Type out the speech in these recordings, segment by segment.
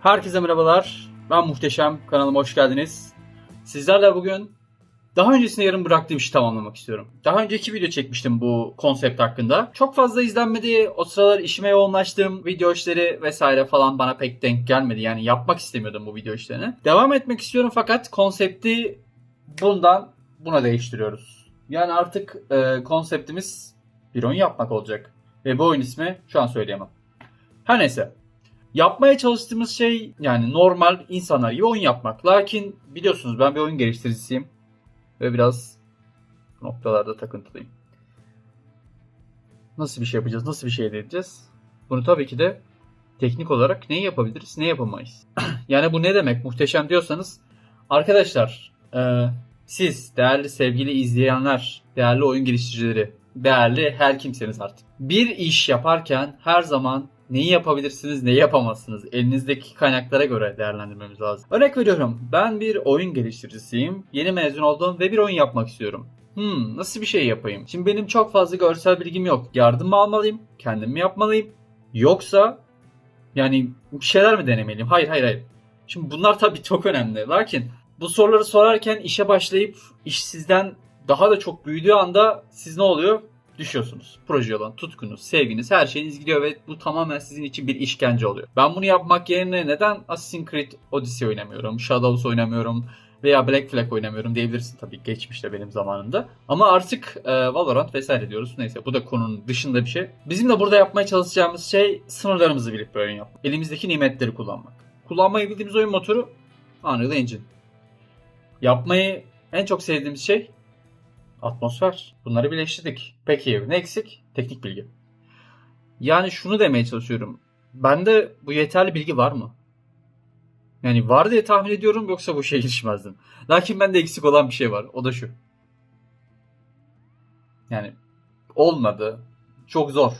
Herkese merhabalar. Ben Muhteşem. Kanalıma hoş geldiniz. Sizlerle bugün daha öncesinde yarım bıraktığım işi tamamlamak istiyorum. Daha önceki video çekmiştim bu konsept hakkında. Çok fazla izlenmedi. O sıralar işime yoğunlaştığım video işleri vesaire falan bana pek denk gelmedi. Yani yapmak istemiyordum bu video işlerini. Devam etmek istiyorum fakat konsepti bundan buna değiştiriyoruz. Yani artık e, konseptimiz bir oyun yapmak olacak. Ve bu oyun ismi şu an söyleyemem. Her neyse. Yapmaya çalıştığımız şey yani normal insanlar gibi oyun yapmak. Lakin biliyorsunuz ben bir oyun geliştiricisiyim. Ve biraz noktalarda takıntılıyım. Nasıl bir şey yapacağız? Nasıl bir şey elde edeceğiz? Bunu tabii ki de teknik olarak neyi yapabiliriz, ne yapamayız? yani bu ne demek? Muhteşem diyorsanız arkadaşlar e, siz değerli sevgili izleyenler, değerli oyun geliştiricileri, değerli her kimseniz artık. Bir iş yaparken her zaman neyi yapabilirsiniz, neyi yapamazsınız. Elinizdeki kaynaklara göre değerlendirmemiz lazım. Örnek veriyorum. Ben bir oyun geliştiricisiyim. Yeni mezun oldum ve bir oyun yapmak istiyorum. Hmm, nasıl bir şey yapayım? Şimdi benim çok fazla görsel bilgim yok. Yardım mı almalıyım? Kendim mi yapmalıyım? Yoksa yani bir şeyler mi denemeliyim? Hayır hayır hayır. Şimdi bunlar tabii çok önemli. Lakin bu soruları sorarken işe başlayıp iş sizden daha da çok büyüdüğü anda siz ne oluyor? Düşüyorsunuz. Proje olan tutkunuz, sevginiz, her şeyiniz gidiyor ve bu tamamen sizin için bir işkence oluyor. Ben bunu yapmak yerine neden Assassin's Creed Odyssey oynamıyorum, Shadows oynamıyorum veya Black Flag oynamıyorum diyebilirsin tabii geçmişte benim zamanında. Ama artık e, Valorant vesaire diyoruz. Neyse bu da konunun dışında bir şey. Bizim de burada yapmaya çalışacağımız şey sınırlarımızı bilip oyun yapmak. Elimizdeki nimetleri kullanmak. Kullanmayı bildiğimiz oyun motoru Unreal Engine. Yapmayı en çok sevdiğimiz şey atmosfer. Bunları birleştirdik. Peki ne eksik? Teknik bilgi. Yani şunu demeye çalışıyorum. Bende bu yeterli bilgi var mı? Yani var diye tahmin ediyorum yoksa bu işe girişmezdim. Lakin bende eksik olan bir şey var. O da şu. Yani olmadı. Çok zor.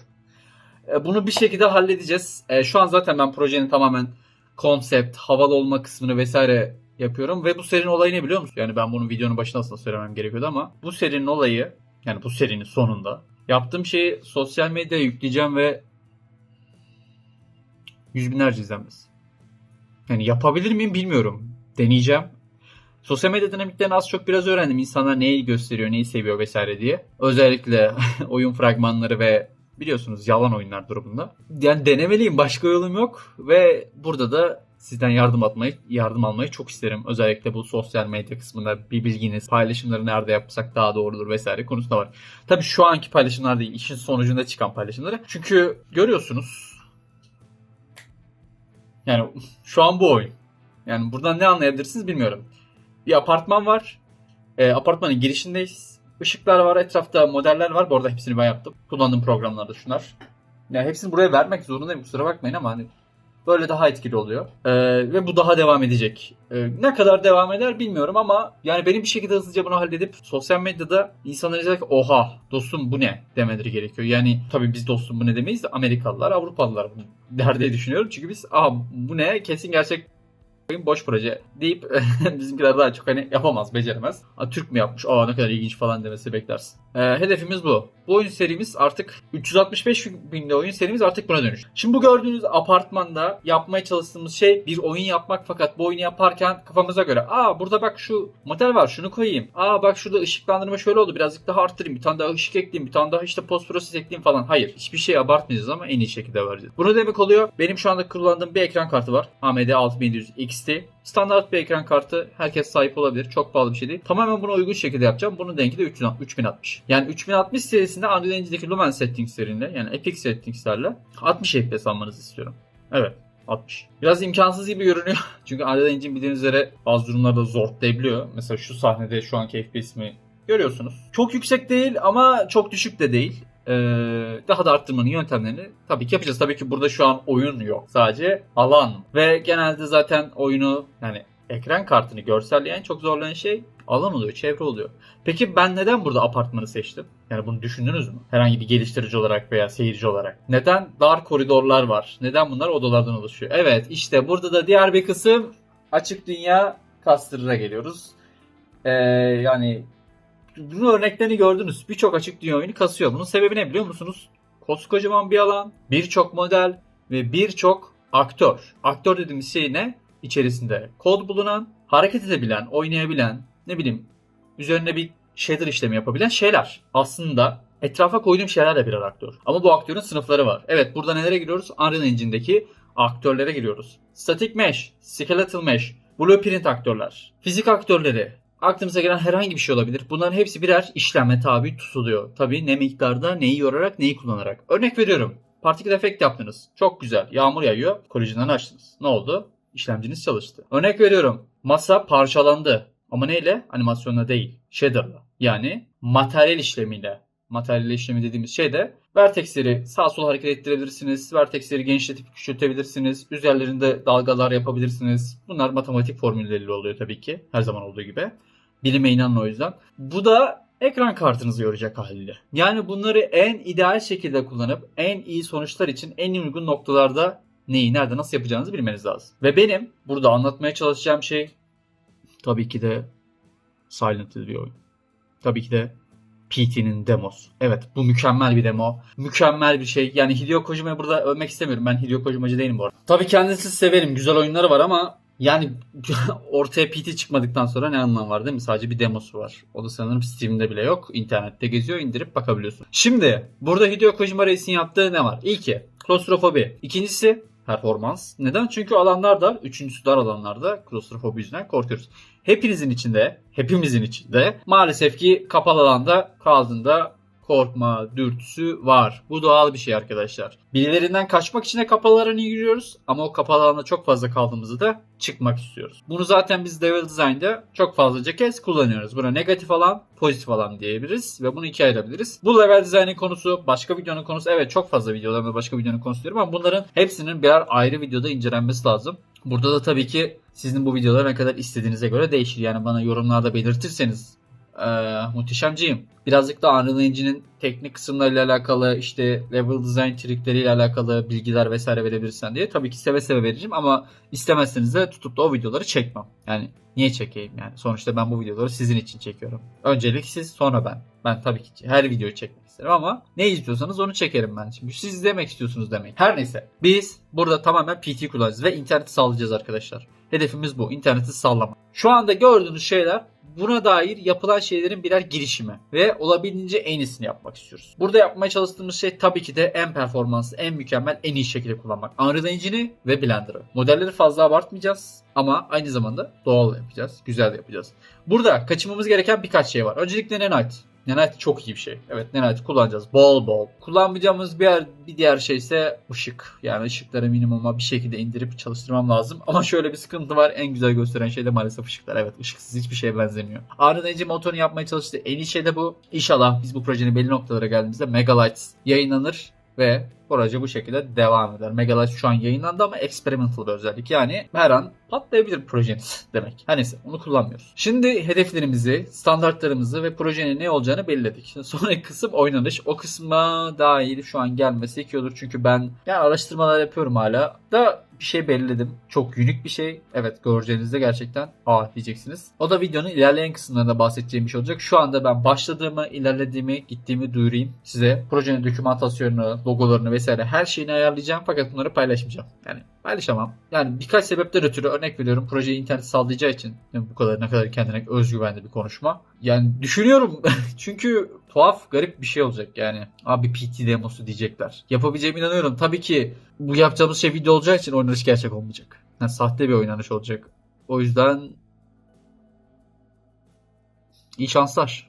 E, Bunu bir şekilde halledeceğiz. E, Şu an zaten ben projenin tamamen konsept, havalı olma kısmını vesaire yapıyorum. Ve bu serinin olayı ne biliyor musun? Yani ben bunun videonun başında aslında söylemem gerekiyordu ama bu serinin olayı yani bu serinin sonunda yaptığım şeyi sosyal medyaya yükleyeceğim ve yüz binlerce izlenmez. Yani yapabilir miyim bilmiyorum. Deneyeceğim. Sosyal medya dinamiklerini az çok biraz öğrendim. İnsanlar neyi gösteriyor, neyi seviyor vesaire diye. Özellikle oyun fragmanları ve biliyorsunuz yalan oyunlar durumunda. Yani denemeliyim. Başka yolum yok. Ve burada da sizden yardım atmayı, yardım almayı çok isterim. Özellikle bu sosyal medya kısmında bir bilginiz, paylaşımları nerede yapsak daha doğrudur vesaire konusunda var. Tabii şu anki paylaşımlar değil, işin sonucunda çıkan paylaşımları. Çünkü görüyorsunuz yani şu an bu oyun. Yani buradan ne anlayabilirsiniz bilmiyorum. Bir apartman var. E, apartmanın girişindeyiz. Işıklar var, etrafta modeller var. Bu arada hepsini ben yaptım. Kullandığım programlarda şunlar. Yani hepsini buraya vermek zorundayım kusura bakmayın ama hani böyle daha etkili oluyor. Ee, ve bu daha devam edecek. Ee, ne kadar devam eder bilmiyorum ama yani benim bir şekilde hızlıca bunu halledip sosyal medyada insanlar diyecek oha dostum bu ne demeleri gerekiyor. Yani tabii biz dostum bu ne demeyiz de Amerikalılar, Avrupalılar der diye düşünüyorum. Çünkü biz aha bu ne kesin gerçek boş proje deyip bizimkiler daha çok hani yapamaz, beceremez. Aa, Türk mü yapmış? Aa ne kadar ilginç falan demesi beklersin. Ee, hedefimiz bu. Bu oyun serimiz artık 365 günde oyun serimiz artık buna dönüş. Şimdi bu gördüğünüz apartmanda yapmaya çalıştığımız şey bir oyun yapmak fakat bu oyunu yaparken kafamıza göre aa burada bak şu model var şunu koyayım. Aa bak şurada ışıklandırma şöyle oldu birazcık daha arttırayım bir tane daha ışık ekleyeyim bir tane daha işte post process ekleyeyim falan. Hayır hiçbir şey abartmayacağız ama en iyi şekilde vereceğiz. Bunu demek oluyor benim şu anda kullandığım bir ekran kartı var. AMD 6100 XT. Standart bir ekran kartı herkes sahip olabilir. Çok pahalı bir şey değil. Tamamen buna uygun şekilde yapacağım. Bunun denki de 3060. Yani 3060 serisinde Unreal Engine'deki Lumen settingslerinde yani Epic settingslerle 60 FPS almanızı istiyorum. Evet. 60. Biraz imkansız gibi görünüyor. Çünkü Unreal Engine bildiğiniz üzere bazı durumlarda zorlayabiliyor. Mesela şu sahnede şu anki FPS'imi görüyorsunuz. Çok yüksek değil ama çok düşük de değil. Ee, daha da arttırmanın yöntemlerini tabii ki yapacağız. Tabii ki burada şu an oyun yok. Sadece alan. Ve genelde zaten oyunu yani ekran kartını görselleyen çok zorlayan şey alan oluyor, çevre oluyor. Peki ben neden burada apartmanı seçtim? Yani bunu düşündünüz mü? Herhangi bir geliştirici olarak veya seyirci olarak. Neden dar koridorlar var? Neden bunlar odalardan oluşuyor? Evet işte burada da diğer bir kısım açık dünya kastırıra geliyoruz. Ee, yani bunun örneklerini gördünüz. Birçok açık dünya oyunu kasıyor. Bunun sebebi ne biliyor musunuz? Koskocaman bir alan, birçok model ve birçok aktör. Aktör dediğimiz şey ne? İçerisinde kod bulunan, hareket edebilen, oynayabilen, ne bileyim üzerine bir shader işlemi yapabilen şeyler. Aslında etrafa koyduğum şeyler de birer aktör. Ama bu aktörün sınıfları var. Evet burada nelere giriyoruz? Unreal Engine'deki aktörlere giriyoruz. Static Mesh, Skeletal Mesh, Blueprint aktörler, fizik aktörleri, aklınıza gelen herhangi bir şey olabilir. Bunların hepsi birer işleme tabi tutuluyor. Tabi ne miktarda, neyi yorarak, neyi kullanarak. Örnek veriyorum. Particle Effect yaptınız. Çok güzel. Yağmur yağıyor. Kolizyonları açtınız. Ne oldu? İşlemciniz çalıştı. Örnek veriyorum. Masa parçalandı. Ama neyle? Animasyonla değil. Shader'la. Yani materyal işlemiyle. Materyal işlemi dediğimiz şey de vertexleri sağa sola hareket ettirebilirsiniz. Vertexleri genişletip küçültebilirsiniz. Üzerlerinde dalgalar yapabilirsiniz. Bunlar matematik formülleriyle oluyor tabii ki. Her zaman olduğu gibi. Bilime inanın o yüzden. Bu da ekran kartınızı yoracak haliyle. Yani bunları en ideal şekilde kullanıp en iyi sonuçlar için en uygun noktalarda neyi, nerede, nasıl yapacağınızı bilmeniz lazım. Ve benim burada anlatmaya çalışacağım şey tabii ki de Silent Hill bir oyun. Tabii ki de PT'nin demosu. Evet bu mükemmel bir demo. Mükemmel bir şey. Yani Hideo Kojima'yı burada övmek istemiyorum. Ben Hideo Kojimacı değilim bu arada. Tabii kendisi severim. Güzel oyunları var ama yani ortaya PT çıkmadıktan sonra ne anlam var değil mi? Sadece bir demosu var. O da sanırım Steam'de bile yok. İnternette geziyor. indirip bakabiliyorsun. Şimdi burada Hideo Kojima Reis'in yaptığı ne var? İlki klostrofobi. İkincisi performans. Neden? Çünkü alanlar dar. Üçüncüsü dar alanlarda klostrofobi yüzünden korkuyoruz. Hepinizin içinde, hepimizin içinde maalesef ki kapalı alanda kaldığında korkma dürtüsü var. Bu doğal bir şey arkadaşlar. Birilerinden kaçmak için de kapalı alana giriyoruz ama o kapalı alanda çok fazla kaldığımızda da çıkmak istiyoruz. Bunu zaten biz Level Design'da çok fazlaca kez kullanıyoruz. Buna negatif alan, pozitif alan diyebiliriz ve bunu ikiye ayırabiliriz. Bu Level Design'in konusu, başka videonun konusu. Evet çok fazla videolarımda başka videonun konusu diyorum ama bunların hepsinin birer ayrı videoda incelenmesi lazım. Burada da tabii ki sizin bu videoları ne kadar istediğinize göre değişir. Yani bana yorumlarda belirtirseniz ee, muhteşemciyim. Birazcık da Unreal Engine'in teknik kısımlarıyla alakalı işte level design trikleriyle alakalı bilgiler vesaire verebilirsen diye tabii ki seve seve vereceğim ama istemezseniz de tutup da o videoları çekmem. Yani niye çekeyim yani? Sonuçta ben bu videoları sizin için çekiyorum. Öncelik siz sonra ben. Ben tabii ki her videoyu çekmek isterim ama ne izliyorsanız onu çekerim ben. Şimdi siz izlemek istiyorsunuz demek. Her neyse. Biz burada tamamen PT kullanacağız ve interneti sağlayacağız arkadaşlar. Hedefimiz bu. İnterneti sağlamak. Şu anda gördüğünüz şeyler buna dair yapılan şeylerin birer girişimi ve olabildiğince en iyisini yapmak istiyoruz. Burada yapmaya çalıştığımız şey tabii ki de en performanslı, en mükemmel, en iyi şekilde kullanmak. Unreal Engine'i ve Blender'ı. Modelleri fazla abartmayacağız ama aynı zamanda doğal yapacağız, güzel yapacağız. Burada kaçınmamız gereken birkaç şey var. Öncelikle Nanite. Nanite çok iyi bir şey. Evet Nanite kullanacağız bol bol. Kullanmayacağımız bir, bir diğer şey ise ışık. Yani ışıkları minimuma bir şekilde indirip çalıştırmam lazım. Ama şöyle bir sıkıntı var. En güzel gösteren şey de maalesef ışıklar. Evet ışıksız hiçbir şeye benzemiyor. Unreal Engine motorunu yapmaya çalıştığı en iyi şey de bu. İnşallah biz bu projenin belli noktalara geldiğimizde Megalights yayınlanır ve proje bu şekilde devam eder. Megalight şu an yayınlandı ama experimental bir özellik. Yani her an patlayabilir projeniz demek. Her neyse onu kullanmıyoruz. Şimdi hedeflerimizi, standartlarımızı ve projenin ne olacağını belirledik. Şimdi sonraki kısım oynanış. O kısma dair şu an gelmesi iyi olur. Çünkü ben yani araştırmalar yapıyorum hala. Da bir şey belirledim. Çok unik bir şey. Evet göreceğinizde gerçekten aa diyeceksiniz. O da videonun ilerleyen kısımlarında bahsedeceğim bir şey olacak. Şu anda ben başladığımı, ilerlediğimi, gittiğimi duyurayım size. Projenin dokümantasyonunu, logolarını vesaire her şeyini ayarlayacağım fakat bunları paylaşmayacağım. Yani paylaşamam. Yani birkaç sebepten ötürü örnek veriyorum projeyi internet sağlayacağı için yani bu kadar ne kadar kendine özgüvenli bir konuşma. Yani düşünüyorum çünkü tuhaf garip bir şey olacak yani. Abi PT demosu diyecekler. Yapabileceğime inanıyorum. Tabii ki bu yapacağımız şey video olacağı için oynanış gerçek olmayacak. Yani sahte bir oynanış olacak. O yüzden iyi şanslar.